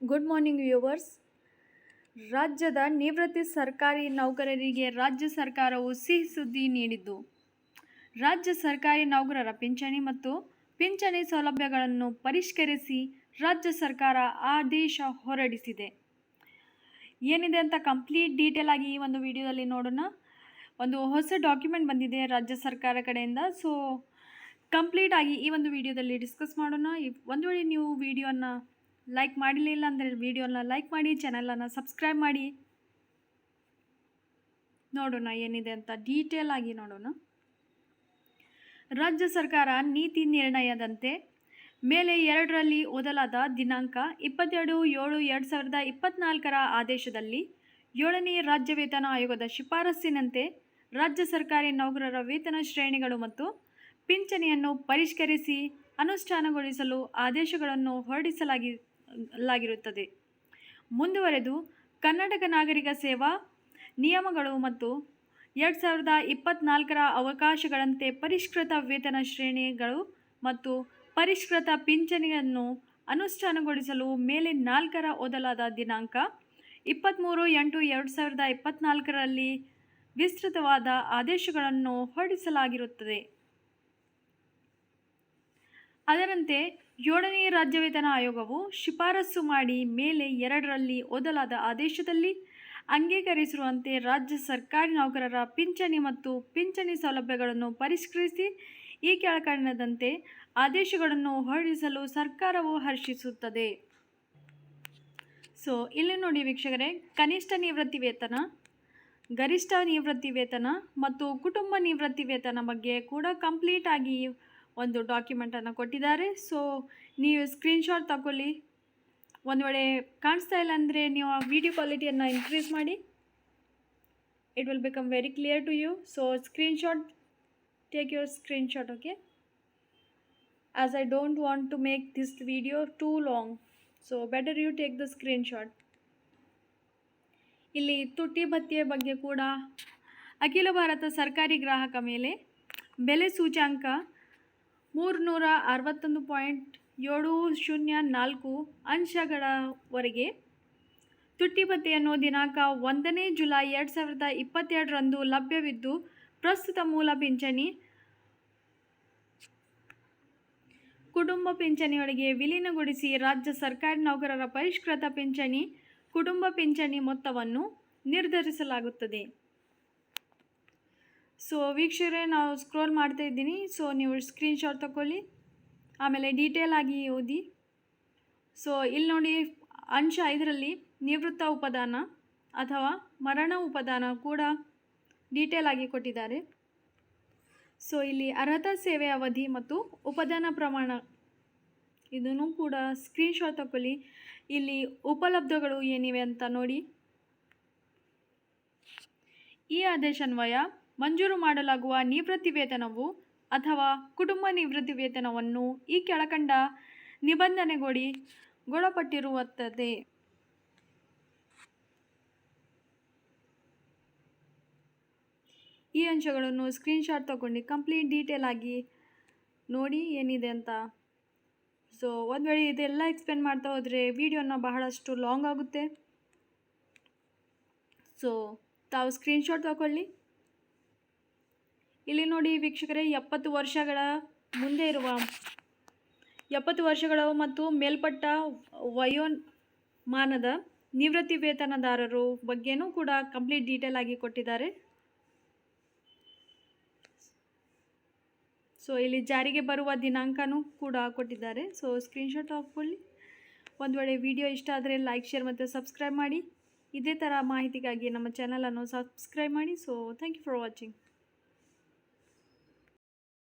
Good morning viewers ರಾಜ್ಯದ ನಿವೃತ್ತಿ ಸರ್ಕಾರಿ ನೌಕರರಿಗೆ ರಾಜ್ಯ ಸರ್ಕಾರವು ಸಿಹಿ ಸುದ್ದಿ ನೀಡಿದ್ದು, ರಾಜ್ಯ ಸರ್ಕಾರಿ ನೌಕರರ ಪಿಂಚಣಿ ಮತ್ತು ಪಿಂಚಣಿ ಸೌಲಭ್ಯಗಳನ್ನು ಪರಿಷ್ಕರಿಸಿ ರಾಜ್ಯ ಸರ್ಕಾರ ಆದೇಶ ಹೊರಡಿಸಿದೆ. ಏನಿದೆ ಅಂತ ಕಂಪ್ಲೀಟ್ ಡೀಟೇಲ್ ಆಗಿ ಈ ಒಂದು ವಿಡಿಯೋದಲ್ಲಿ ನೋಡೋಣ. ಒಂದು ಹೊಸ ಡಾಕ್ಯುಮೆಂಟ್ ಬಂದಿದೆ ರಾಜ್ಯ ಸರ್ಕಾರ ಕಡೆಯಿಂದ. ಸೊ ಕಂಪ್ಲೀಟ್ ಆಗಿ ಈ ಒಂದು ವಿಡಿಯೋದಲ್ಲಿ ಡಿಸ್ಕಸ್ ಮಾಡೋಣ. ಒಂದು ವೇಳೆ ನೀವು ವಿಡಿಯೋನ ಲೈಕ್ ಮಾಡಲಿಲ್ಲ ಅಂದರೆ ವಿಡಿಯೋನ ಲೈಕ್ ಮಾಡಿ ಚಾನಲನ್ನು ಸಬ್ಸ್ಕ್ರೈಬ್ ಮಾಡಿ. ನೋಡೋಣ ಏನಿದೆ ಅಂತ ಡೀಟೇಲ್ ಆಗಿ ನೋಡೋಣ. ರಾಜ್ಯ ಸರ್ಕಾರ ನೀತಿ ನಿರ್ಣಯದಂತೆ ಮೇಲೆ ಎರಡರಲ್ಲಿ ಓದಲಾದ ದಿನಾಂಕ ಇಪ್ಪತ್ತೆರಡು ಏಳು ಎರಡು ಸಾವಿರದ ಇಪ್ಪತ್ತ್ನಾಲ್ಕರ ಆದೇಶದಲ್ಲಿ ಏಳನೇ ರಾಜ್ಯ ವೇತನ ಆಯೋಗದ ಶಿಫಾರಸ್ಸಿನಂತೆ ರಾಜ್ಯ ಸರ್ಕಾರಿ ನೌಕರರ ವೇತನ ಶ್ರೇಣಿಗಳು ಮತ್ತು ಪಿಂಚಣಿಯನ್ನು ಪರಿಷ್ಕರಿಸಿ ಅನುಷ್ಠಾನಗೊಳಿಸಲು ಆದೇಶಗಳನ್ನು ಹೊರಡಿಸಲಾಗಿ ಲಾಗಿರುತ್ತದೆ. ಮುಂದುವರೆದು ಕರ್ನಾಟಕ ನಾಗರಿಕ ಸೇವಾ ನಿಯಮಗಳು ಮತ್ತು ಎರಡು ಸಾವಿರದ ಇಪ್ಪತ್ತ್ನಾಲ್ಕರ ಅವಕಾಶಗಳಂತೆ ಪರಿಷ್ಕೃತ ವೇತನ ಶ್ರೇಣಿಗಳು ಮತ್ತು ಪರಿಷ್ಕೃತ ಪಿಂಚಣಿಯನ್ನು ಅನುಷ್ಠಾನಗೊಳಿಸಲು ಮೇಲೆ ನಾಲ್ಕರ ಓದಲಾದ ದಿನಾಂಕ ಇಪ್ಪತ್ತ್ಮೂರು ಎಂಟು ಎರಡು ಸಾವಿರದ ಇಪ್ಪತ್ತ್ನಾಲ್ಕರಲ್ಲಿ ವಿಸ್ತೃತವಾದ ಆದೇಶಗಳನ್ನು ಹೊರಡಿಸಲಾಗಿರುತ್ತದೆ. ಅದರಂತೆ ಏಳನೇ ರಾಜ್ಯ ವೇತನ ಆಯೋಗವು ಶಿಫಾರಸು ಮಾಡಿ ಮೇಲೆ ಎರಡರಲ್ಲಿ ಓದಲಾದ ಆದೇಶದಲ್ಲಿ ಅಂಗೀಕರಿಸಿರುವಂತೆ ರಾಜ್ಯ ಸರ್ಕಾರಿ ನೌಕರರ ಪಿಂಚಣಿ ಮತ್ತು ಪಿಂಚಣಿ ಸೌಲಭ್ಯಗಳನ್ನು ಪರಿಷ್ಕರಿಸಿ ಈ ಕೆಳಕಂಡದಂತೆ ಆದೇಶಗಳನ್ನು ಹೊರಡಿಸಲು ಸರ್ಕಾರವು ಹರ್ಷಿಸುತ್ತದೆ. ಸೊ ಇಲ್ಲಿ ನೋಡಿ ವೀಕ್ಷಕರೇ, ಕನಿಷ್ಠ ನಿವೃತ್ತಿ ವೇತನ, ಗರಿಷ್ಠ ನಿವೃತ್ತಿ ವೇತನ ಮತ್ತು ಕುಟುಂಬ ನಿವೃತ್ತಿ ವೇತನ ಬಗ್ಗೆ ಕೂಡ ಕಂಪ್ಲೀಟ್ ಆಗಿ ಒಂದು ಡಾಕ್ಯುಮೆಂಟನ್ನು ಕೊಟ್ಟಿದ್ದಾರೆ. ಸೊ ನೀವು ಸ್ಕ್ರೀನ್ಶಾಟ್ ತಗೊಳ್ಳಿ. ಒಂದು ವೇಳೆ ಕಾಣಿಸ್ತಾ ಇಲ್ಲ ಅಂದರೆ ನೀವು ಆ ವಿಡಿಯೋ ಕ್ವಾಲಿಟಿಯನ್ನು ಇನ್ಕ್ರೀಸ್ ಮಾಡಿ. It will become very clear to you so screenshot take your screenshot okay as I don't want to make this video too long so better you take the screenshot ಇಲ್ಲಿ ತುಟ್ಟಿ ಭತ್ಯೆ ಬಗ್ಗೆ ಕೂಡ ಅಖಿಲ ಭಾರತ ಸರ್ಕಾರಿ ಗ್ರಾಹಕ ಮೇಲೆ ಬೆಲೆ ಸೂಚ್ಯಾಂಕ ಮೂರುನೂರ ಅರವತ್ತೊಂದು ಪಾಯಿಂಟ್ ಏಳು ಶೂನ್ಯ ನಾಲ್ಕು ಅಂಶಗಳವರೆಗೆ ತುಟ್ಟಿಪತ್ತೆಯನ್ನು ದಿನಾಂಕ ಒಂದನೇ ಜುಲೈ ಎರಡು ಸಾವಿರದ ಇಪ್ಪತ್ತೆರಡರಂದು ಲಭ್ಯವಿದ್ದು, ಪ್ರಸ್ತುತ ಮೂಲ ಪಿಂಚಣಿ ಕುಟುಂಬ ಪಿಂಚಣಿಯೊಳಗೆ ವಿಲೀನಗೊಳಿಸಿ ರಾಜ್ಯ ಸರ್ಕಾರಿ ನೌಕರರ ಪರಿಷ್ಕೃತ ಪಿಂಚಣಿ, ಕುಟುಂಬ ಪಿಂಚಣಿ ಮೊತ್ತವನ್ನು ನಿರ್ಧರಿಸಲಾಗುತ್ತದೆ. ಸೊ ವೀಕ್ಷಕರೇ ನಾವು ಸ್ಕ್ರೋಲ್ ಮಾಡ್ತಾ ಇದ್ದೀನಿ. ಸೊ ನೀವು ಸ್ಕ್ರೀನ್ಶಾಟ್ ತಗೊಳ್ಳಿ ಆಮೇಲೆ ಡೀಟೇಲ್ ಆಗಿ ಓದಿ. ಸೊ ಇಲ್ಲಿ ನೋಡಿ, ಅಂಶ ಐದರಲ್ಲಿ ನಿವೃತ್ತ ಉಪದಾನ ಅಥವಾ ಮರಣ ಉಪದಾನ ಕೂಡ ಡೀಟೇಲ್ ಆಗಿ ಕೊಟ್ಟಿದ್ದಾರೆ. ಸೊ ಇಲ್ಲಿ ಅರ್ಹತಾ ಸೇವೆ ಅವಧಿ ಮತ್ತು ಉಪದಾನ ಪ್ರಮಾಣ ಇದನ್ನು ಕೂಡ ಸ್ಕ್ರೀನ್ಶಾಟ್ ತಗೊಳ್ಳಿ ಇಲ್ಲಿ ಉಪಲಬ್ಧಗಳು ಏನಿವೆ ಅಂತ ನೋಡಿ. ಈ ಆದೇಶನ್ವಯ ಮಂಜೂರು ಮಾಡಲಾಗುವ ನಿವೃತ್ತಿ ವೇತನವು ಅಥವಾ ಕುಟುಂಬ ನಿವೃತ್ತಿ ವೇತನವನ್ನು ಈ ಕೆಳಕಂಡ ನಿಬಂಧನೆಗೊಡಿ ಗೊಳಪಟ್ಟಿರುತ್ತದೆ ಈ ಅಂಶಗಳನ್ನು ಸ್ಕ್ರೀನ್ಶಾಟ್ ತಗೊಂಡು ಕಂಪ್ಲೀಟ್ ಡೀಟೇಲ್ ಆಗಿ ನೋಡಿ ಏನಿದೆ ಅಂತ. ಸೊ, ಒಂದು ವೇಳೆ ಇದೆಲ್ಲ ಎಕ್ಸ್ಪ್ಲೇನ್ ಮಾಡ್ತಾ ಹೋದರೆ ವಿಡಿಯೋನ ಬಹಳಷ್ಟು ಲಾಂಗ್ ಆಗುತ್ತೆ. ಸೊ, ತಾವು ಸ್ಕ್ರೀನ್ಶಾಟ್ ತಗೊಳ್ಳಿ. ಇಲ್ಲಿ ನೋಡಿ ವೀಕ್ಷಕರೇ, ಎಪ್ಪತ್ತು ವರ್ಷಗಳ ಮುಂದೆ ಇರುವ ಎಪ್ಪತ್ತು ವರ್ಷಗಳ ಮತ್ತು ಮೇಲ್ಪಟ್ಟ ವಯೋಮಾನದ ನಿವೃತ್ತಿ ವೇತನದಾರರು ಬಗ್ಗೆನೂ ಕೂಡ ಕಂಪ್ಲೀಟ್ ಡೀಟೇಲ್ ಆಗಿ ಕೊಟ್ಟಿದ್ದಾರೆ. ಸೊ ಇಲ್ಲಿ ಜಾರಿಗೆ ಬರುವ ದಿನಾಂಕನೂ ಕೂಡ ಕೊಟ್ಟಿದ್ದಾರೆ. ಸೊ ಸ್ಕ್ರೀನ್ಶಾಟ್ ಹಾಕ್ಕೊಳ್ಳಿ ಒಂದು ವೇಳೆ ವಿಡಿಯೋ ಇಷ್ಟ ಆದರೆ ಲೈಕ್ ಶೇರ್ ಮತ್ತು ಸಬ್ಸ್ಕ್ರೈಬ್ ಮಾಡಿ. ಇದೇ ಥರ ಮಾಹಿತಿಗಾಗಿ ನಮ್ಮ ಚಾನಲನ್ನು ಸಬ್ಸ್ಕ್ರೈಬ್ ಮಾಡಿ. So thank you for watching